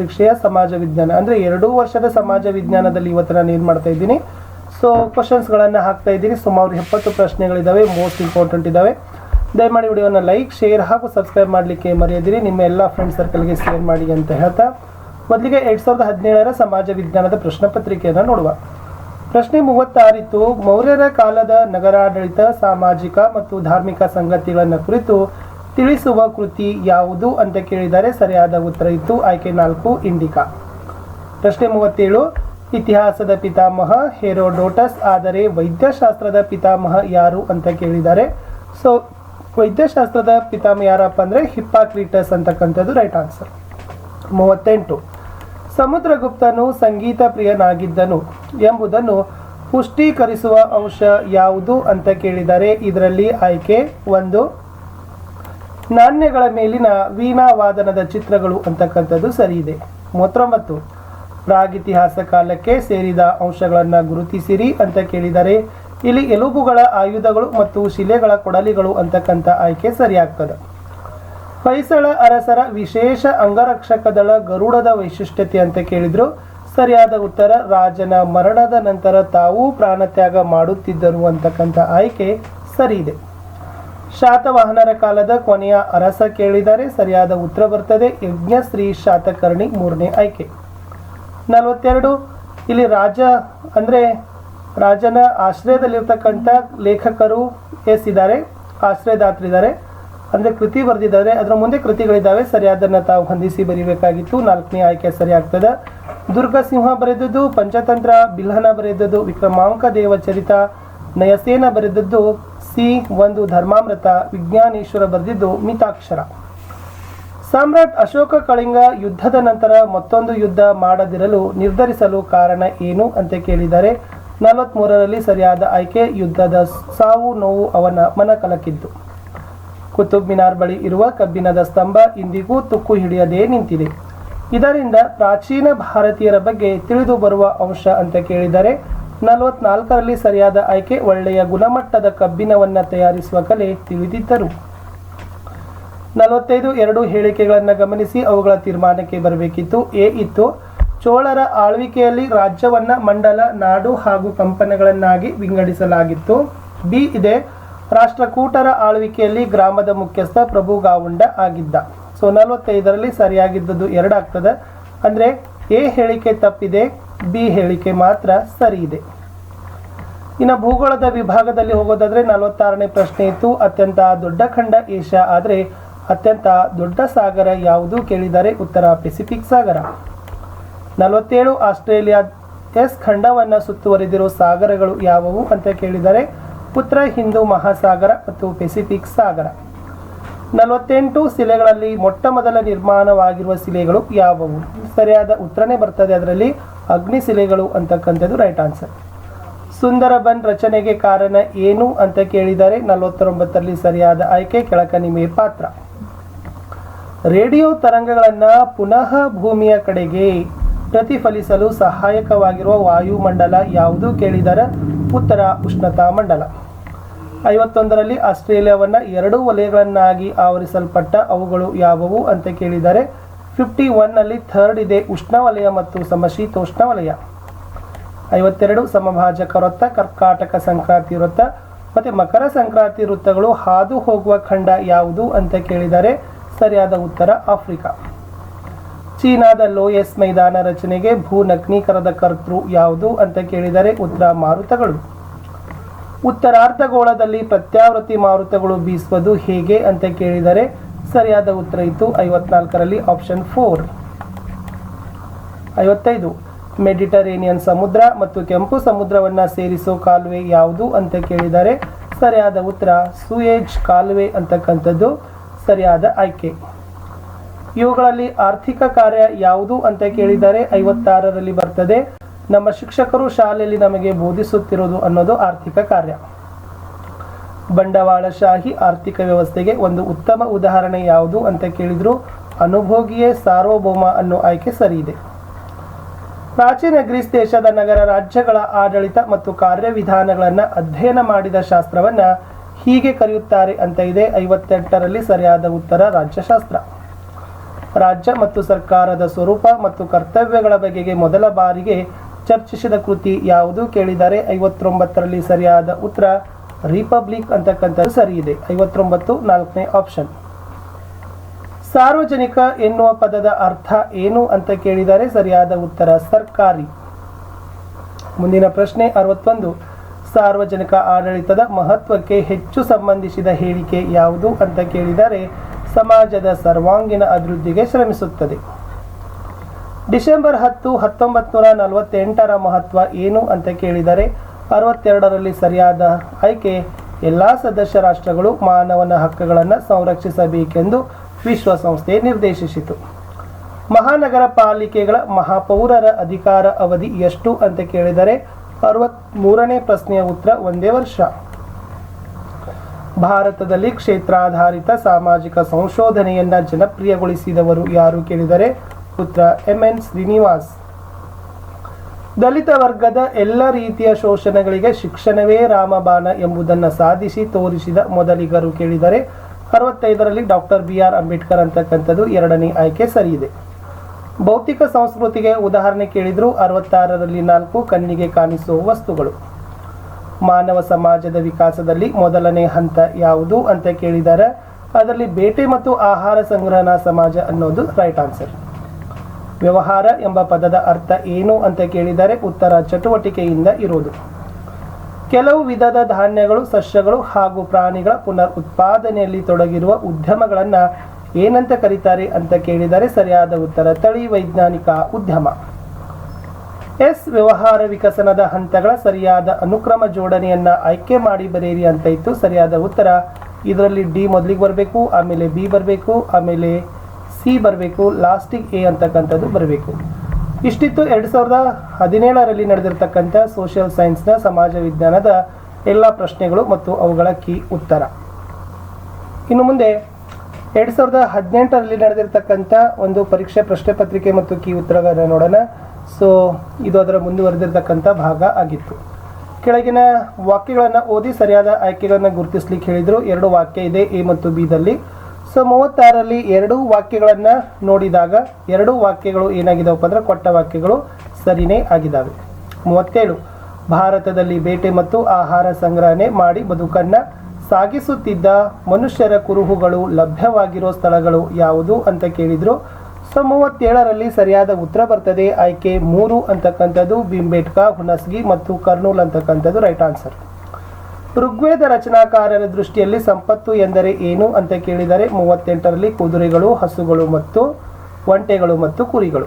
ಪರೀಕ್ಷೆಯ ಸಮಾಜ ವಿಜ್ಞಾನ, ಅಂದರೆ ಎರಡೂ ವರ್ಷದ ಸಮಾಜ ವಿಜ್ಞಾನದಲ್ಲಿ ಇವತ್ತು ನಾನು ಏನು ಮಾಡ್ತಾ ಇದ್ದೀನಿ. ಸೊ ಕ್ವಶನ್ಸ್ಗಳನ್ನು ಹಾಕ್ತಾ ಇದ್ದೀನಿ. ಸುಮಾರು ಎಪ್ಪತ್ತು ಪ್ರಶ್ನೆಗಳಿದ್ದಾವೆ ಮೋಸ್ಟ್ ಇಂಪಾರ್ಟೆಂಟ್ ಇದ್ದಾವೆ ದಯಮಾಡಿ ವಿಡಿಯೋನ ಲೈಕ್ ಶೇರ್ ಹಾಗೂ ಸಬ್ಸ್ಕ್ರೈಬ್ ಮಾಡಲಿಕ್ಕೆ ಮರೆಯದಿರಿ. ನಿಮ್ಮ ಎಲ್ಲ ಫ್ರೆಂಡ್ ಸರ್ಕಲ್ಗೆ ಶೇರ್ ಮಾಡಿ ಅಂತ ಹೇಳ್ತಾ, ಮೊದಲಿಗೆ ಎರಡು ಸಾವಿರದ ಹದಿನೇಳರ ಸಮಾಜ ವಿಜ್ಞಾನದ ಪ್ರಶ್ನೆ ಪತ್ರಿಕೆಯನ್ನು ನೋಡುವ. ಪ್ರಶ್ನೆ ಮೂವತ್ತಾರಿತ್ತು, ಮೌರ್ಯರ ಕಾಲದ ನಗರಾಡಳಿತ, ಸಾಮಾಜಿಕ ಮತ್ತು ಧಾರ್ಮಿಕ ಸಂಗತಿಗಳನ್ನು ಕುರಿತು ತಿಳಿಸುವ ಕೃತಿ ಯಾವುದು ಅಂತ ಕೇಳಿದರೆ ಸರಿಯಾದ ಉತ್ತರ ಇತ್ತು ಆಯ್ಕೆ ನಾಲ್ಕು, ಇಂಡಿಕಾ. ಪ್ರಶ್ನೆ ಮೂವತ್ತೇಳು, ಇತಿಹಾಸದ ಪಿತಾಮಹ ಹೆರೋಡೋಟಸ್, ಆದರೆ ವೈದ್ಯಶಾಸ್ತ್ರದ ಪಿತಾಮಹ ಯಾರು ಅಂತ ಕೇಳಿದ್ದಾರೆ ಸೊ, ವೈದ್ಯಶಾಸ್ತ್ರದ ಪಿತಾಮಹ ಯಾರಪ್ಪ ಅಂದರೆ ಹಿಪ್ಪಾಕ್ರಿಟಸ್ ಅಂತಕ್ಕಂಥದ್ದು ರೈಟ್ ಆನ್ಸರ್. ಮೂವತ್ತೆಂಟು, ಸಮುದ್ರಗುಪ್ತನು ಸಂಗೀತ ಪ್ರಿಯನಾಗಿದ್ದನು ಎಂಬುದನ್ನು ಪುಷ್ಟೀಕರಿಸುವ ಅಂಶ ಯಾವುದು ಅಂತ ಕೇಳಿದರೆ, ಇದರಲ್ಲಿ ಆಯ್ಕೆ ಒಂದು ನಾಣ್ಯಗಳ ಮೇಲಿನ ವೀಣಾವಾದನದ ಚಿತ್ರಗಳು ಅಂತಕ್ಕಂಥದ್ದು ಸರಿ ಇದೆ ಮೂವತ್ತೊಂಬತ್ತು ಪ್ರಾಗಿತಿಹಾಸ ಕಾಲಕ್ಕೆ ಸೇರಿದ ಅಂಶಗಳನ್ನು ಗುರುತಿಸಿರಿ ಅಂತ ಕೇಳಿದರೆ, ಇಲ್ಲಿ ಎಲುಬುಗಳ ಆಯುಧಗಳು ಮತ್ತು ಶಿಲೆಗಳ ಕೊಡಲಿಗಳು ಅಂತಕ್ಕಂಥ ಆಯ್ಕೆ ಸರಿಯಾಗ್ತದೆ. ಹೊಯ್ಸಳ ಅರಸರ ವಿಶೇಷ ಅಂಗರಕ್ಷಕ ದಳ ಗರುಡದ ವೈಶಿಷ್ಟ್ಯತೆ ಅಂತ ಕೇಳಿದ್ರು. ಸರಿಯಾದ ಉತ್ತರ, ರಾಜನ ಮರಣದ ನಂತರ ತಾವೂ ಪ್ರಾಣತ್ಯಾಗ ಮಾಡುತ್ತಿದ್ದರು ಅಂತಕ್ಕಂಥ ಆಯ್ಕೆ ಸರಿ ಇದೆ ಶಾತವಾಹನರ ಕಾಲದ ಕೊನೆಯ ಅರಸ ಕೇಳಿದರೆ ಸರಿಯಾದ ಉತ್ತರ ಬರ್ತದೆ. ಯಜ್ಞಶ್ರೀ ಶಾತಕರ್ಣಿ ಮೂರನೇ ಆಯ್ಕೆ. ನಲವತ್ತೆರಡು, ಇಲ್ಲಿ ರಾಜ, ಅಂದರೆ ರಾಜನ ಆಶ್ರಯದಲ್ಲಿರ್ತಕ್ಕಂಥ ಲೇಖಕರು ಎಸ್ ಇದ್ದಾರೆ ಆಶ್ರಯದಾತರಿದ್ದಾರೆ. ಅಂದರೆ ಕೃತಿ ಬರೆದಿದ್ದಾರೆ. ಅದರ ಮುಂದೆ ಕೃತಿಗಳಿದ್ದಾವೆ. ಸರಿಯಾದನ್ನ ತಾವು ಹೊಂದಿಸಿ ಬರೀಬೇಕಾಗಿತ್ತು. ನಾಲ್ಕನೇ ಆಯ್ಕೆ ಸರಿಯಾಗ್ತದೆ. ದುರ್ಗಸಿಂಹ ಬರೆದದ್ದು, ಪಂಚತಂತ್ರ, ಬಿಲ್ಹನ ಬರೆದದ್ದು, ವಿಕ್ರಮಾಂಕ ದೇವಚರಿತ, ನಯಸೇನ ಬರೆದದ್ದು ಸಿ ಒಂದು ಧರ್ಮಾಮೃತ ವಿಜ್ಞಾನೇಶ್ವರ ಬರೆದಿದ್ದು ಮಿತಾಕ್ಷರ. ಸಾಮ್ರಾಟ್ ಅಶೋಕ ಕಳಿಂಗ ಯುದ್ಧದ ನಂತರ ಮತ್ತೊಂದು ಯುದ್ಧ ಮಾಡದಿರಲು ನಿರ್ಧರಿಸಲು ಕಾರಣ ಏನು ಅಂತ ಕೇಳಿದರೆ, ನಲವತ್ಮೂರರಲ್ಲಿ ಸರಿಯಾದ ಆಯ್ಕೆ ಯುದ್ಧದ ಸಾವು ನೋವು ಅವನ ಮನ ಕಲಕಿದ್ದು. ಕುತುಬ್ ಮಿನಾರ್ ಬಳಿ ಇರುವ ಕಬ್ಬಿಣದ ಸ್ತಂಭ ಇಂದಿಗೂ ತುಕ್ಕು ಹಿಡಿಯದೇ ನಿಂತಿದೆ. ಇದರಿಂದ ಪ್ರಾಚೀನ ಭಾರತೀಯರ ಬಗ್ಗೆ ತಿಳಿದು ಬರುವ ಅಂಶ ಅಂತ ಕೇಳಿದರೆ ನಲವತ್ನಾಲ್ಕರಲ್ಲಿ ಸರಿಯಾದ ಆಯ್ಕೆ ಒಳ್ಳೆಯ ಗುಣಮಟ್ಟದ ಕಬ್ಬಿನವನ್ನು ತಯಾರಿಸುವ ಕಲೆ ತಿಳಿದಿದ್ದರು. ನಲವತ್ತೈದು ಎರಡು ಹೇಳಿಕೆಗಳನ್ನು ಗಮನಿಸಿ ಅವುಗಳ ತೀರ್ಮಾನಕ್ಕೆ ಬರಬೇಕಿತ್ತು. ಎ ಇತ್ತು, ಚೋಳರ ಆಳ್ವಿಕೆಯಲ್ಲಿ ರಾಜ್ಯವನ್ನ ಮಂಡಲ, ನಾಡು ಹಾಗೂ ಕಂಪನಗಳನ್ನಾಗಿ ವಿಂಗಡಿಸಲಾಗಿತ್ತು. ಬಿ ಇದೆ, ರಾಷ್ಟ್ರಕೂಟರ ಆಳ್ವಿಕೆಯಲ್ಲಿ ಗ್ರಾಮದ ಮುಖ್ಯಸ್ಥ ಪ್ರಭು ಗಾವುಂಡ ಆಗಿದ್ದ. ಸೊ, ನಲವತ್ತೈದರಲ್ಲಿ ಸರಿಯಾಗಿದ್ದದ್ದು ಎರಡಾಗ್ತದೆ. ಅಂದರೆ ಎ ಹೇಳಿಕೆ ತಪ್ಪಿದೆ ಬಿ ಹೇಳಿಕೆ ಮಾತ್ರ ಸರಿ ಇದೆ ಇನ್ನು ಭೂಗೋಳದ ವಿಭಾಗದಲ್ಲಿ ಹೋಗೋದಾದರೆ ನಲವತ್ತಾರನೇ ಪ್ರಶ್ನೆ ಇತ್ತು. ಅತ್ಯಂತ ದೊಡ್ಡ ಖಂಡ ಏಷ್ಯಾ, ಆದರೆ ಅತ್ಯಂತ ದೊಡ್ಡ ಸಾಗರ ಯಾವುದು ಕೇಳಿದರೆ ಉತ್ತರ ಪೆಸಿಫಿಕ್ ಸಾಗರ. ನಲವತ್ತೇಳು, ಆಸ್ಟ್ರೇಲಿಯಾ ಎಸ್ ಖಂಡವನ್ನು ಸುತ್ತುವರಿದಿರೋ ಸಾಗರಗಳು ಯಾವುವು ಅಂತ ಕೇಳಿದರೆ ಉತ್ತರ ಹಿಂದೂ ಮಹಾಸಾಗರ ಮತ್ತು ಪೆಸಿಫಿಕ್ ಸಾಗರ. ನಲವತ್ತೆಂಟು, ಶಿಲೆಗಳಲ್ಲಿ ಮೊಟ್ಟ ಮೊದಲ ನಿರ್ಮಾಣವಾಗಿರುವ ಶಿಲೆಗಳು ಯಾವುವು? ಸರಿಯಾದ ಉತ್ತರನೇ ಬರ್ತದೆ ಅದರಲ್ಲಿ ಅಗ್ನಿ ಶಿಲೆಗಳು ಅಂತಕ್ಕಂಥದ್ದು ರೈಟ್ ಆನ್ಸರ್ ಸುಂದರಬನ್ ರಚನೆಗೆ ಕಾರಣ ಏನು ಅಂತ ಕೇಳಿದರೆ ನಲವತ್ತೊಂಬತ್ತರಲ್ಲಿ ಸರಿಯಾದ ಆಯ್ಕೆ ಕೆಳಕನಿಮೆ ಪಾತ್ರ. ರೇಡಿಯೋ ತರಂಗಗಳನ್ನು ಪುನಃ ಭೂಮಿಯ ಕಡೆಗೆ ಪ್ರತಿಫಲಿಸಲು ಸಹಾಯಕವಾಗಿರುವ ವಾಯುಮಂಡಲ ಯಾವುದು ಕೇಳಿದರೆ ಉತ್ತರ ಉಷ್ಣತಾ ಮಂಡಲ. ಐವತ್ತೊಂದರಲ್ಲಿ ಆಸ್ಟ್ರೇಲಿಯಾವನ್ನು ಎರಡು ವಲಯಗಳನ್ನಾಗಿ ಆವರಿಸಲ್ಪಟ್ಟ ಅವುಗಳು ಯಾವುವು ಅಂತ ಕೇಳಿದರೆ ಫಿಫ್ಟಿ ಒನ್ನಲ್ಲಿ ಥರ್ಡ್ ಇದೆ ಉಷ್ಣವಲಯ ಮತ್ತು ಸಮಶೀತೋಷ್ಣವಲಯ ಐವತ್ತೆರಡು ಸಮಭಾಜಕ ವೃತ್ತ, ಕರ್ಕಾಟಕ ಸಂಕ್ರಾಂತಿ ವೃತ್ತ ಮತ್ತು ಮಕರ ಸಂಕ್ರಾಂತಿ ವೃತ್ತಗಳು ಹಾದು ಹೋಗುವ ಖಂಡ ಯಾವುದು ಅಂತ ಕೇಳಿದರೆ ಸರಿಯಾದ ಉತ್ತರ ಆಫ್ರಿಕಾ. ಚೀನಾದ ಲೋಯಸ್ ಮೈದಾನ ರಚನೆಗೆ ಭೂ ನಗ್ನೀಕರದ ಕರ್ತೃ ಯಾವುದು ಅಂತ ಕೇಳಿದರೆ ಉತ್ತರ ಮಾರುತಗಳು. ಉತ್ತರಾರ್ಧಗೋಳದಲ್ಲಿ ಪ್ರತ್ಯಾವೃತ್ತಿ ಮಾರುತಗಳು ಬೀಸುವುದು ಹೇಗೆ ಅಂತ ಕೇಳಿದರೆ ಸರಿಯಾದ ಉತ್ತರ ಇತ್ತು. ಐವತ್ನಾಲ್ಕರಲ್ಲಿ ಆಪ್ಷನ್ ಫೋರ್ ಐವತ್ತೈದು ಮೆಡಿಟರೇನಿಯನ್ ಸಮುದ್ರ ಮತ್ತು ಕೆಂಪು ಸಮುದ್ರವನ್ನು ಸೇರಿಸೋ ಕಾಲುವೆ ಯಾವುದು ಅಂತ ಕೇಳಿದರೆ ಸರಿಯಾದ ಉತ್ತರ ಸುಯೇಜ್ ಕಾಲುವೆ ಅಂತಕ್ಕಂಥದ್ದು ಸರಿಯಾದ ಆಯ್ಕೆ. ಇವುಗಳಲ್ಲಿ ಆರ್ಥಿಕ ಕಾರ್ಯ ಯಾವುದು ಅಂತ ಕೇಳಿದರೆ ಐವತ್ತಾರರಲ್ಲಿ ಬರ್ತದೆ. ನಮ್ಮ ಶಿಕ್ಷಕರು ಶಾಲೆಯಲ್ಲಿ ನಮಗೆ ಬೋಧಿಸುತ್ತಿರೋದು ಅನ್ನೋದು ಆರ್ಥಿಕ ಕಾರ್ಯ. ಬಂಡವಾಳಶಾಹಿ ಆರ್ಥಿಕ ವ್ಯವಸ್ಥೆಗೆ ಒಂದು ಉತ್ತಮ ಉದಾಹರಣೆ ಯಾವುದು ಅಂತ ಕೇಳಿದ್ರು? ಅನುಭೋಗಿಯೇ ಸಾರ್ವಭೌಮ ಅನ್ನೋ ಆಯ್ಕೆ ಸರಿ ಇದೆ ಪ್ರಾಚೀನ ಗ್ರೀಸ್ ದೇಶದ ನಗರ ರಾಜ್ಯಗಳ ಆಡಳಿತ ಮತ್ತು ಕಾರ್ಯವಿಧಾನಗಳನ್ನು ಅಧ್ಯಯನ ಮಾಡಿದ ಶಾಸ್ತ್ರವನ್ನ ಹೀಗೆ ಕರೆಯುತ್ತಾರೆ ಅಂತ ಇದೆ ಐವತ್ತೆಂಟರಲ್ಲಿ ಸರಿಯಾದ ಉತ್ತರ ರಾಜ್ಯಶಾಸ್ತ್ರ. ರಾಜ್ಯ ಮತ್ತು ಸರ್ಕಾರದ ಸ್ವರೂಪ ಮತ್ತು ಕರ್ತವ್ಯಗಳ ಬಗೆಗೆ ಮೊದಲ ಬಾರಿಗೆ ಚರ್ಚಿಸಿದ ಕೃತಿ ಯಾವುದು ಕೇಳಿದರೆ ಐವತ್ತೊಂಬತ್ತರಲ್ಲಿ ಸರಿಯಾದ ಉತ್ತರ ರಿಪಬ್ಲಿಕ್ ಅಂತಕ್ಕಂಥದ್ದು ಸರಿ ಇದೆ. ಐವತ್ತೊಂಬತ್ತು ನಾಲ್ಕನೇ ಆಪ್ಷನ್ ಸಾರ್ವಜನಿಕ ಎನ್ನುವ ಪದದ ಅರ್ಥ ಏನು ಅಂತ ಕೇಳಿದರೆ ಸರಿಯಾದ ಉತ್ತರ ಸರ್ಕಾರಿ. ಮುಂದಿನ ಪ್ರಶ್ನೆ ಅರವತ್ತೊಂದು. ಸಾರ್ವಜನಿಕ ಆಡಳಿತದ ಮಹತ್ವಕ್ಕೆ ಹೆಚ್ಚು ಸಂಬಂಧಿಸಿದ ಹೇಳಿಕೆ ಯಾವುದು ಅಂತ ಕೇಳಿದರೆ ಸಮಾಜದ ಸರ್ವಾಂಗೀಣ ಅಭಿವೃದ್ಧಿಗೆ ಶ್ರಮಿಸುತ್ತದೆ. ಡಿಸೆಂಬರ್ ಹತ್ತು ಹತ್ತೊಂಬತ್ತು ನೂರ ನಲವತ್ತೆಂಟರ ಮಹತ್ವ ಏನು ಅಂತ ಕೇಳಿದರೆ ಅರವತ್ತೆರಡರಲ್ಲಿ ಸರಿಯಾದ ಆಯ್ಕೆ ಎಲ್ಲ ಸದಸ್ಯ ರಾಷ್ಟ್ರಗಳು ಮಾನವನ ಹಕ್ಕುಗಳನ್ನು ಸಂರಕ್ಷಿಸಬೇಕೆಂದು ವಿಶ್ವಸಂಸ್ಥೆ ನಿರ್ದೇಶಿಸಿತು. ಮಹಾನಗರ ಪಾಲಿಕೆಗಳ ಮಹಾಪೌರರ ಅಧಿಕಾರ ಅವಧಿ ಎಷ್ಟು ಅಂತ ಕೇಳಿದರೆ ಅರವತ್ಮೂರನೇ ಪ್ರಶ್ನೆಯ ಉತ್ತರ ಒಂದೇ ವರ್ಷ. ಭಾರತದಲ್ಲಿ ಕ್ಷೇತ್ರಾಧಾರಿತ ಸಾಮಾಜಿಕ ಸಂಶೋಧನೆಯನ್ನು ಜನಪ್ರಿಯಗೊಳಿಸಿದವರು ಯಾರು ಕೇಳಿದರೆ ಪುತ್ರ ಎಂ ಎನ್ ಶ್ರೀನಿವಾಸ್. ದಲಿತ ವರ್ಗದ ಎಲ್ಲ ರೀತಿಯ ಶೋಷಣೆಗಳಿಗೆ ಶಿಕ್ಷಣವೇ ರಾಮಬಾಣ ಎಂಬುದನ್ನು ಸಾಧಿಸಿ ತೋರಿಸಿದ ಮೊದಲಿಗರು ಕೇಳಿದರೆ ಅರವತ್ತೈದರಲ್ಲಿ ಡಾಕ್ಟರ್ ಬಿ ಆರ್ ಅಂಬೇಡ್ಕರ್ ಅಂತಕ್ಕಂಥದ್ದು ಎರಡನೇ ಆಯ್ಕೆ ಸರಿಯಿದೆ. ಭೌತಿಕ ಸಂಸ್ಕೃತಿಗೆ ಉದಾಹರಣೆ ಕೇಳಿದ್ರು ಅರವತ್ತಾರರಲ್ಲಿ ನಾಲ್ಕು ಕಣ್ಣಿಗೆ ಕಾಣಿಸುವ ವಸ್ತುಗಳು. ಮಾನವ ಸಮಾಜದ ವಿಕಾಸದಲ್ಲಿ ಮೊದಲನೇ ಹಂತ ಯಾವುದು ಅಂತ ಕೇಳಿದರೆ ಅದರಲ್ಲಿ ಬೇಟೆ ಮತ್ತು ಆಹಾರ ಸಂಗ್ರಹಣಾ ಸಮಾಜ ಅನ್ನೋದು ರೈಟ್ ಆನ್ಸರ್ ವ್ಯವಹಾರ ಎಂಬ ಪದದ ಅರ್ಥ ಏನು ಅಂತ ಕೇಳಿದರೆ ಉತ್ತರ ಚಟುವಟಿಕೆಯಿಂದ ಇರುವುದು ಕೆಲವು ವಿಧದ ಧಾನ್ಯಗಳು, ಸಸ್ಯಗಳು ಹಾಗೂ ಪ್ರಾಣಿಗಳ ಪುನರ್ ಉತ್ಪಾದನೆಯಲ್ಲಿ ತೊಡಗಿರುವ ಉದ್ಯಮಗಳನ್ನು ಏನಂತ ಕರೀತಾರೆ ಅಂತ ಕೇಳಿದರೆ ಸರಿಯಾದ ಉತ್ತರ ತಳಿ ವೈಜ್ಞಾನಿಕ ಉದ್ಯಮ. ಎಸ್ ವ್ಯವಹಾರ ವಿಕಸನದ ಹಂತಗಳ ಸರಿಯಾದ ಅನುಕ್ರಮ ಜೋಡಣೆಯನ್ನು ಆಯ್ಕೆ ಮಾಡಿ ಬರೆಯಿರಿ ಅಂತ ಇತ್ತು. ಸರಿಯಾದ ಉತ್ತರ. ಇದರಲ್ಲಿ ಡಿ ಮೊದಲಿಗೆ ಬರಬೇಕು, ಆಮೇಲೆ ಬಿ ಬರಬೇಕು, ಆಮೇಲೆ ಸಿ ಬರಬೇಕು, ಲಾಸ್ಟಿಗೆ ಎ ಅಂತಕ್ಕಂಥದ್ದು ಬರಬೇಕು. ಇಷ್ಟಿತ್ತು ಎರಡು ಸಾವಿರದ ಹದಿನೇಳರಲ್ಲಿ ನಡೆದಿರ್ತಕ್ಕಂಥ ಸೋಷಿಯಲ್ ಸೈನ್ಸ್ನ ಸಮಾಜ ವಿಜ್ಞಾನದ ಎಲ್ಲ ಪ್ರಶ್ನೆಗಳು ಮತ್ತು ಅವುಗಳ ಕೀ ಉತ್ತರ. ಇನ್ನು ಮುಂದೆ ಎರಡು ಸಾವಿರದ ಹದಿನೆಂಟರಲ್ಲಿ ನಡೆದಿರ್ತಕ್ಕಂಥ ಒಂದು ಪರೀಕ್ಷೆ ಪ್ರಶ್ನೆ ಪತ್ರಿಕೆ ಮತ್ತು ಕೀ ಉತ್ತರಗಳನ್ನು ನೋಡೋಣ. ಸೊ ಇದು ಅದರ ಮುಂದುವರೆದಿರ್ತಕ್ಕಂಥ ಭಾಗ ಆಗಿತ್ತು. ಕೆಳಗಿನ ವಾಕ್ಯಗಳನ್ನು ಓದಿ ಸರಿಯಾದ ಆಯ್ಕೆಗಳನ್ನು ಗುರುತಿಸ್ಲಿಕ್ಕೆ ಹೇಳಿದರು. ಎರಡು ವಾಕ್ಯ ಇದೆ, ಎ ಮತ್ತು ಬಿದಲ್ಲಿ ಸೊ ಮೂವತ್ತಾರರಲ್ಲಿ ಎರಡು ವಾಕ್ಯಗಳನ್ನು ನೋಡಿದಾಗ ಎರಡು ವಾಕ್ಯಗಳು ಏನಾಗಿದ್ದಾವಪ್ಪ ಅಂದ್ರೆ ಕೊಟ್ಟ ವಾಕ್ಯಗಳು ಸರಿನೇ ಆಗಿದ್ದಾವೆ ಮೂವತ್ತೇಳು, ಭಾರತದಲ್ಲಿ ಬೇಟೆ ಮತ್ತು ಆಹಾರ ಸಂಗ್ರಹಣೆ ಮಾಡಿ ಬದುಕನ್ನು ಸಾಗಿಸುತ್ತಿದ್ದ ಮನುಷ್ಯರ ಕುರುಹುಗಳು ಲಭ್ಯವಾಗಿರೋ ಸ್ಥಳಗಳು ಯಾವುದು ಅಂತ ಕೇಳಿದ್ರು. ಸೊ ಮೂವತ್ತೇಳರಲ್ಲಿ ಸರಿಯಾದ ಉತ್ತರ ಬರ್ತದೆ. ಆಯ್ಕೆ ಮೂರು ಅಂತಕ್ಕಂಥದ್ದು, ಬಿಂಬೇಟ್ಕ, ಹುಣಸ್ಗಿ ಮತ್ತು ಕರ್ನೂಲ್ ಅಂತಕ್ಕಂಥದ್ದು ರೈಟ್ ಆನ್ಸರ್ ಋಗ್ವೇದ ರಚನಾಕಾರರ ದೃಷ್ಟಿಯಲ್ಲಿ ಸಂಪತ್ತು ಎಂದರೆ ಏನು ಅಂತ ಕೇಳಿದರೆ ಮೂವತ್ತೆಂಟರಲ್ಲಿ ಕುದುರೆಗಳು, ಹಸುಗಳು ಮತ್ತು ಒಂಟೆಗಳು ಮತ್ತು ಕುರಿಗಳು.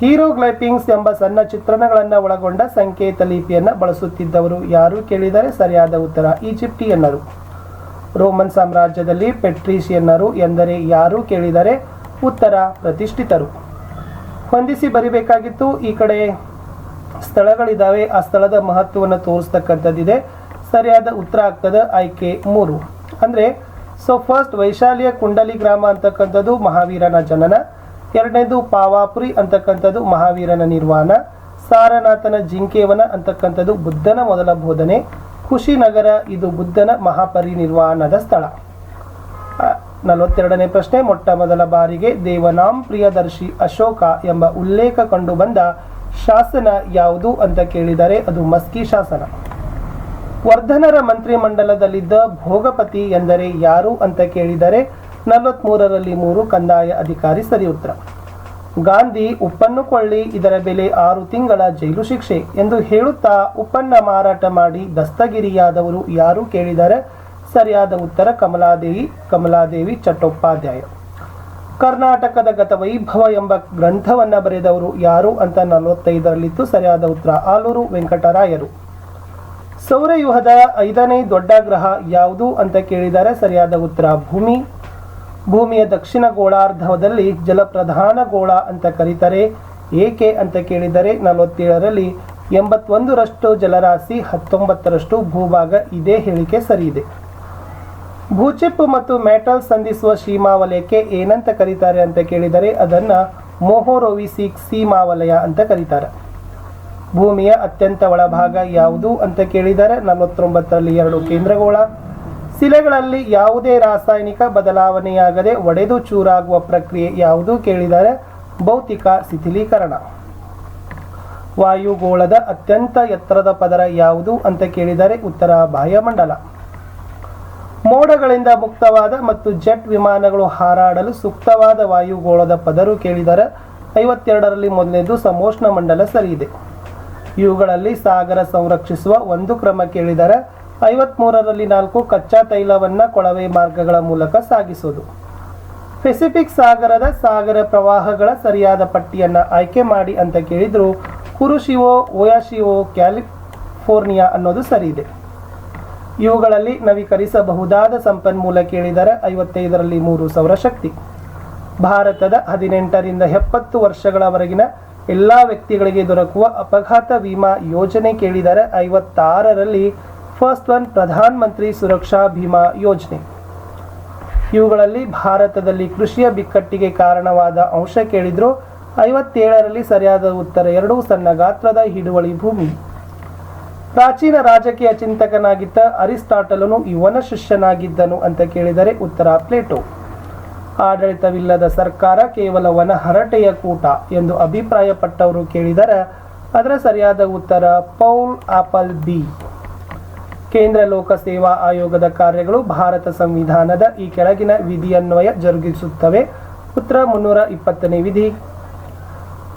ಹೀರೋಗ್ಲೈಪಿಂಗ್ಸ್ ಎಂಬ ಸಣ್ಣ ಚಿತ್ರಣಗಳನ್ನು ಒಳಗೊಂಡ ಸಂಕೇತ ಲಿಪಿಯನ್ನು ಬಳಸುತ್ತಿದ್ದವರು ಯಾರು ಕೇಳಿದರೆ ಸರಿಯಾದ ಉತ್ತರ ಈಜಿಪ್ಟಿಯನ್ನರು. ರೋಮನ್ ಸಾಮ್ರಾಜ್ಯದಲ್ಲಿ ಪೆಟ್ರೀಷಿಯನ್ನರು ಎಂದರೆ ಯಾರು ಕೇಳಿದರೆ ಉತ್ತರ ಪ್ರತಿಷ್ಠಿತರು. ಹೊಂದಿಸಿ ಬರಿಬೇಕಾಗಿತ್ತು ಈ ಕಡೆ. ಸ್ಥಳಗಳಿದ್ದಾವೆ ಆ ಸ್ಥಳದ ಮಹತ್ವವನ್ನು ತೋರಿಸ್ತಕ್ಕಂಥದ್ದಿದೆ. ಸರಿಯಾದ ಉತ್ತರ ಆಗ್ತದೆ ಆಯ್ಕೆ ಮೂರು. ಅಂದರೆ ಸೊ ಫಸ್ಟ್ ವೈಶಾಲಿಯ ಕುಂಡಲಿ ಗ್ರಾಮ ಅಂತಕ್ಕಂಥದ್ದು ಮಹಾವೀರನ ಜನನ. ಎರಡನೇದು ಪಾವಾಪುರಿ ಅಂತಕ್ಕಂಥದ್ದು ಮಹಾವೀರನ ನಿರ್ವಾಣ. ಸಾರನಾಥನ ಜಿಂಕೇವನ ಅಂತಕ್ಕಂಥದ್ದು ಬುದ್ಧನ ಮೊದಲ ಬೋಧನೆ. ಖುಷಿನಗರ ಇದು ಬುದ್ಧನ ಮಹಾಪರಿನಿರ್ವಾಣದ ಸ್ಥಳ. ನಲವತ್ತೆರಡನೇ ಪ್ರಶ್ನೆ, ಮೊಟ್ಟ ಮೊದಲ ಬಾರಿಗೆ ದೇವನಾಂ ಪ್ರಿಯದರ್ಶಿ ಅಶೋಕ ಎಂಬ ಉಲ್ಲೇಖ ಕಂಡು ಬಂದ ಶಾಸನ ಯಾವುದು ಅಂತ ಕೇಳಿದರೆ ಅದು ಮಸ್ಕಿ ಶಾಸನ. ವರ್ಧನರ ಮಂತ್ರಿಮಂಡಲದಲ್ಲಿದ್ದ ಭೋಗಪತಿ ಎಂದರೆ ಯಾರು ಅಂತ ಕೇಳಿದರೆ ನಲವತ್ಮೂರರಲ್ಲಿ ಮೂರು ಕಂದಾಯ ಅಧಿಕಾರಿ ಸರಿ ಉತ್ತರ ಗಾಂಧಿ ಉಪ್ಪನ್ನು ಕೊಳ್ಳಿ, ಇದರ ಬೆಲೆ ಆರು ತಿಂಗಳ ಜೈಲು ಶಿಕ್ಷೆ ಎಂದು ಹೇಳುತ್ತಾ ಉಪ್ಪನ್ನ ಮಾರಾಟ ಮಾಡಿ ದಸ್ತಗಿರಿಯಾದವರು ಯಾರು ಕೇಳಿದರೆ ಸರಿಯಾದ ಉತ್ತರ ಕಮಲಾದೇವಿ ಕಮಲಾದೇವಿ ಚಟ್ಟೋಪಾಧ್ಯಾಯ. ಕರ್ನಾಟಕದ ಗತವೈಭವ ಎಂಬ ಗ್ರಂಥವನ್ನ ಬರೆದವರು ಯಾರು ಅಂತ ನಲವತ್ತೈದರಲ್ಲಿತ್ತು ಸರಿಯಾದ ಉತ್ತರ ಆಲೂರು ವೆಂಕಟರಾಯರು. ಸೌರಯೂಹದ ಐದನೇ ದೊಡ್ಡ ಗ್ರಹ ಯಾವುದು ಅಂತ ಕೇಳಿದರೆ ಸರಿಯಾದ ಉತ್ತರ ಭೂಮಿ. ಭೂಮಿಯ ದಕ್ಷಿಣ ಗೋಳಾರ್ಧದಲ್ಲಿ ಜಲಪ್ರಧಾನ ಗೋಳ ಅಂತ ಕರೀತಾರೆ. ಏಕೆ ಅಂತ ಕೇಳಿದರೆ ನಲವತ್ತೇಳರಲ್ಲಿ ಎಂಬತ್ತೊಂದರಷ್ಟು ಜಲರಾಶಿ ಹತ್ತೊಂಬತ್ತರಷ್ಟು ಭೂಭಾಗ ಇದೇ ಹೇಳಿಕೆ ಸರಿ ಇದೆ ಭೂಚಿಪ್ಪು ಮತ್ತು ಮೆಟಲ್ ಸಂಧಿಸುವ ಸೀಮಾವಲಯಕ್ಕೆ ಏನಂತ ಕರೀತಾರೆ ಅಂತ ಕೇಳಿದರೆ ಅದನ್ನ ಮೊಹೋರೋವಿಸಿಕ್ ಸೀಮಾವಲಯ ಅಂತ ಕರೀತಾರೆ. ಭೂಮಿಯ ಅತ್ಯಂತ ಒಳಭಾಗ ಯಾವುದು ಅಂತ ಕೇಳಿದರೆ ನಲವತ್ತೊಂಬತ್ತರಲ್ಲಿ ಎರಡು ಕೇಂದ್ರಗೋಳ. ಶಿಲೆಗಳಲ್ಲಿ ಯಾವುದೇ ರಾಸಾಯನಿಕ ಬದಲಾವಣೆಯಾಗದೆ ಒಡೆದು ಚೂರಾಗುವ ಪ್ರಕ್ರಿಯೆ ಯಾವುದು ಕೇಳಿದರೆ ಭೌತಿಕ ಶಿಥಿಲೀಕರಣ. ವಾಯುಗೋಳದ ಅತ್ಯಂತ ಎತ್ತರದ ಪದರ ಯಾವುದು ಅಂತ ಕೇಳಿದರೆ ಉತ್ತರ ಬಾಹ್ಯಮಂಡಲ. ಮೋಡಗಳಿಂದ ಮುಕ್ತವಾದ ಮತ್ತು ಜೆಟ್ ವಿಮಾನಗಳು ಹಾರಾಡಲು ಸೂಕ್ತವಾದ ವಾಯುಗೋಳದ ಪದರು ಕೇಳಿದರೆ ಐವತ್ತೆರಡರಲ್ಲಿ ಮೊದಲನೇದು ಸಮೋಷ್ಣ ಮಂಡಲ ಸರಿಯಿದೆ. ಇವುಗಳಲ್ಲಿ ಸಾಗರ ಸಂರಕ್ಷಿಸುವ ಒಂದು ಕ್ರಮ ಕೇಳಿದರೆ ಐವತ್ಮೂರರಲ್ಲಿ ನಾಲ್ಕು ಕಚ್ಚಾ ತೈಲವನ್ನು ಕೊಳವೆ ಮಾರ್ಗಗಳ ಮೂಲಕ ಸಾಗಿಸುವುದು ಪೆಸಿಫಿಕ್ ಸಾಗರದ ಸಾಗರ ಪ್ರವಾಹಗಳ ಸರಿಯಾದ ಪಟ್ಟಿಯನ್ನು ಆಯ್ಕೆ ಮಾಡಿ ಅಂತ ಕೇಳಿದ್ರು ಕುರುಶಿವೋ ಓಯಾಶಿವೋ ಕ್ಯಾಲಿಫೋರ್ನಿಯಾ ಅನ್ನೋದು ಸರಿಯಿದೆ. ಇವುಗಳಲ್ಲಿ ನವೀಕರಿಸಬಹುದಾದ ಸಂಪನ್ಮೂಲ ಕೇಳಿದರೆ ಐವತ್ತೈದರಲ್ಲಿ ಮೂರು ಸೌರಶಕ್ತಿ ಭಾರತದ ಹದಿನೆಂಟರಿಂದ ಎಪ್ಪತ್ತು ವರ್ಷಗಳವರೆಗಿನ ಎಲ್ಲ ವ್ಯಕ್ತಿಗಳಿಗೆ ದೊರಕುವ ಅಪಘಾತ ವಿಮಾ ಯೋಜನೆ ಕೇಳಿದರೆ ಐವತ್ತಾರರಲ್ಲಿ ಫಸ್ಟ್ ಒನ್ ಪ್ರಧಾನ ಮಂತ್ರಿ ಸುರಕ್ಷಾ ಭೀಮಾ ಯೋಜನೆ. ಇವುಗಳಲ್ಲಿ ಭಾರತದಲ್ಲಿ ಕೃಷಿಯ ಬಿಕ್ಕಟ್ಟಿಗೆ ಕಾರಣವಾದ ಅಂಶ ಕೇಳಿದ್ರು ಐವತ್ತೇಳರಲ್ಲಿ ಸರಿಯಾದ ಉತ್ತರ ಎರಡು ಸಣ್ಣ ಗಾತ್ರದ ಹಿಡುವಳಿ ಭೂಮಿ. ಪ್ರಾಚೀನ ರಾಜಕೀಯ ಚಿಂತಕನಾಗಿದ್ದ ಅರಿಸ್ಟಾಟಲನು ಇವನ ಶಿಷ್ಯನಾಗಿದ್ದನು ಅಂತ ಕೇಳಿದರೆ ಉತ್ತರ ಪ್ಲೇಟೋ. ಆಡಳಿತವಿಲ್ಲದ ಸರ್ಕಾರ ಕೇವಲ ವನ ಹರಟೆಯ ಕೂಟ ಎಂದು ಅಭಿಪ್ರಾಯಪಟ್ಟವರು ಕೇಳಿದರೆ ಅದರ ಸರಿಯಾದ ಉತ್ತರ ಪೌಲ್ ಆಪಲ್ ಬಿ. ಕೇಂದ್ರ ಲೋಕ ಸೇವಾ ಆಯೋಗದ ಕಾರ್ಯಗಳು ಭಾರತ ಸಂವಿಧಾನದ ಈ ಕೆಳಗಿನ ವಿಧಿಯನ್ವಯ ಜರುಗಿಸುತ್ತವೆ. ಉತ್ತರ ಮುನ್ನೂರ ಇಪ್ಪತ್ತನೇ ವಿಧಿ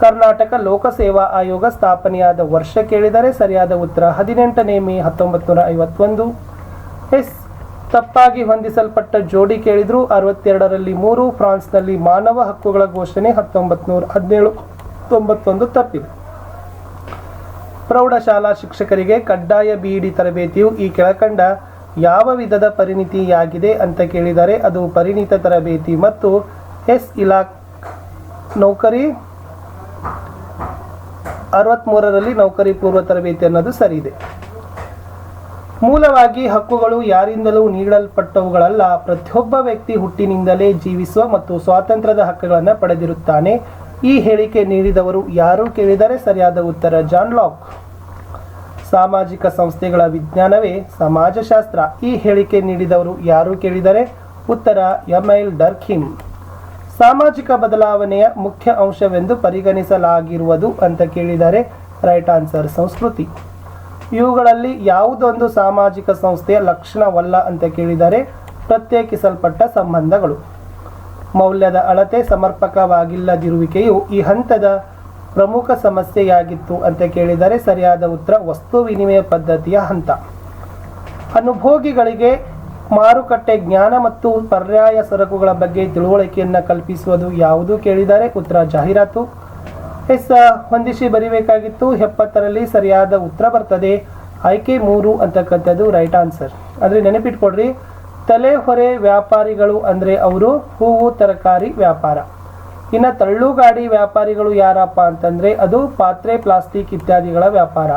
ಕರ್ನಾಟಕ ಲೋಕಸೇವಾ ಆಯೋಗ ಸ್ಥಾಪನೆಯಾದ ವರ್ಷ ಕೇಳಿದರೆ ಸರಿಯಾದ ಉತ್ತರ ಹದಿನೆಂಟನೇ ಮೇ ಹತ್ತೊಂಬತ್ತು ನೂರ ಐವತ್ತೊಂದು. ಎಸ್, ತಪ್ಪಾಗಿ ಹೊಂದಿಸಲ್ಪಟ್ಟ ಜೋಡಿ ಕೇಳಿದ್ರು ಅರವತ್ತೆರಡರಲ್ಲಿ ಮೂರು, ಫ್ರಾನ್ಸ್ನಲ್ಲಿ ಮಾನವ ಹಕ್ಕುಗಳ ಘೋಷಣೆ ಹತ್ತೊಂಬತ್ತು ನೂರ ಹದಿನೇಳು ತೊಂಬತ್ತೊಂದು ತಪ್ಪಿದೆ. ಪ್ರೌಢಶಾಲಾ ಶಿಕ್ಷಕರಿಗೆ ಕಡ್ಡಾಯ ಬಿಇಡಿ ತರಬೇತಿಯು ಈ ಕೆಳಕಂಡ ಯಾವ ವಿಧದ ಪರಿಣಿತಿಯಾಗಿದೆ ಅಂತ ಕೇಳಿದರೆ ಅದು ಪರಿಣಿತ ತರಬೇತಿ ಮತ್ತು ಎಸ್, ಇಲಾಖ್ ನೌಕರಿ ಅರವತ್ತ್ಮೂರರಲ್ಲಿ ನೌಕರಿ ಪೂರ್ವ ತರಬೇತಿ ಅನ್ನೋದು ಇದೆ ಮೂಲವಾಗಿ ಹಕ್ಕುಗಳು ಯಾರಿಂದಲೂ ನೀಡಲ್ಪಟ್ಟವುಗಳಲ್ಲ, ಪ್ರತಿಯೊಬ್ಬ ವ್ಯಕ್ತಿ ಹುಟ್ಟಿನಿಂದಲೇ ಜೀವಿಸುವ ಮತ್ತು ಸ್ವಾತಂತ್ರ್ಯದ ಹಕ್ಕುಗಳನ್ನು ಪಡೆದಿರುತ್ತಾನೆ. ಈ ಹೇಳಿಕೆ ನೀಡಿದವರು ಯಾರು ಕೇಳಿದರೆ ಸರಿಯಾದ ಉತ್ತರ ಜಾನ್ ಲಾಕ್. ಸಾಮಾಜಿಕ ಸಂಸ್ಥೆಗಳ ವಿಜ್ಞಾನವೇ ಸಮಾಜಶಾಸ್ತ್ರ. ಈ ಹೇಳಿಕೆ ನೀಡಿದವರು ಯಾರು ಕೇಳಿದರೆ ಉತ್ತರ ಎಮೈಲ್ ಡರ್ಖಿಮ್ ಸಾಮಾಜಿಕ ಬದಲಾವಣೆಯ ಮುಖ್ಯ ಅಂಶವೆಂದು ಪರಿಗಣಿಸಲಾಗಿರುವುದು ಅಂತ ಕೇಳಿದರೆ ರೈಟ್ ಆನ್ಸರ್ ಸಂಸ್ಕೃತಿ. ಇವುಗಳಲ್ಲಿ ಯಾವುದೊಂದು ಸಾಮಾಜಿಕ ಸಂಸ್ಥೆಯ ಲಕ್ಷಣವಲ್ಲ ಅಂತ ಕೇಳಿದರೆ ಪ್ರತ್ಯೇಕಿಸಲ್ಪಟ್ಟ ಸಂಬಂಧಗಳು. ಮೌಲ್ಯದ ಅಳತೆ ಸಮರ್ಪಕವಾಗಿಲ್ಲದಿರುವಿಕೆಯು ಈ ಹಂತದ ಪ್ರಮುಖ ಸಮಸ್ಯೆಯಾಗಿತ್ತು ಅಂತ ಕೇಳಿದರೆ ಸರಿಯಾದ ಉತ್ತರ ವಸ್ತು ವಿನಿಮಯ ಪದ್ಧತಿಯ ಹಂತ. ಅನುಭೋಗಿಗಳಿಗೆ ಮಾರುಕಟ್ಟೆ ಜ್ಞಾನ ಮತ್ತು ಪರ್ಯಾಯ ಸರಕುಗಳ ಬಗ್ಗೆ ತಿಳುವಳಿಕೆಯನ್ನು ಕಲ್ಪಿಸುವುದು ಯಾವುದು ಕೇಳಿದರೆ ಉತ್ತರ ಜಾಹೀರಾತು. ಎಸ್ ಹೊಂದಿಸಿ ಬರಿಬೇಕಾಗಿತ್ತು, ಎಪ್ಪತ್ತರಲ್ಲಿ ಸರಿಯಾದ ಉತ್ತರ ಬರ್ತದೆ. ಆಯ್ಕೆ ಮೂರು ಅಂತಕ್ಕಂಥದ್ದು ರೈಟ್ ಆನ್ಸರ್ ಅಂದರೆ ನೆನಪಿಟ್ಕೊಡ್ರಿ ತಲೆ ಹೊರೆ ವ್ಯಾಪಾರಿಗಳು ಅಂದರೆ ಅವರು ಹೂವು, ತರಕಾರಿ, ವ್ಯಾಪಾರ. ಇನ್ನು ತಳ್ಳುಗಾಡಿ ವ್ಯಾಪಾರಿಗಳು ಯಾರಪ್ಪ ಅಂತಂದರೆ ಅದು ಪಾತ್ರೆ, ಪ್ಲಾಸ್ಟಿಕ್ ಇತ್ಯಾದಿಗಳ ವ್ಯಾಪಾರ.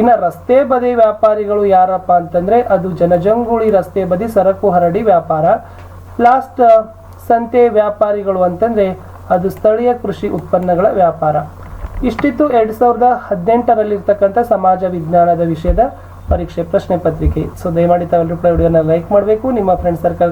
ಇನ್ನು ರಸ್ತೆ ಬದಿ ವ್ಯಾಪಾರಿಗಳು ಯಾರಪ್ಪ ಅಂತಂದ್ರೆ ಅದು ಜನಜಂಗುಳಿ ರಸ್ತೆ ಬದಿ ಸರಕು ಹರಡಿ ವ್ಯಾಪಾರ. ಲಾಸ್ಟ್ ಸಂತೆ ವ್ಯಾಪಾರಿಗಳು ಅಂತಂದ್ರೆ ಅದು ಸ್ಥಳೀಯ ಕೃಷಿ ಉತ್ಪನ್ನಗಳ ವ್ಯಾಪಾರ. ಇಷ್ಟಿತ್ತು ಎರಡ್ ಸಾವಿರದ ಹದಿನೆಂಟರಲ್ಲಿರ್ತಕ್ಕಂಥ ಸಮಾಜ ವಿಜ್ಞಾನದ ವಿಷಯದ ಪರೀಕ್ಷೆ ಪ್ರಶ್ನೆ ಪತ್ರಿಕೆ. ಸೊ ದಯಮಾಡಿ ತಾವೆಲ್ಲರೂ ಕೂಡ ವಿಡಿಯೋನ ಲೈಕ್ ಮಾಡಬೇಕು. ನಿಮ್ಮ ಫ್ರೆಂಡ್ ಸರ್ಕಲ್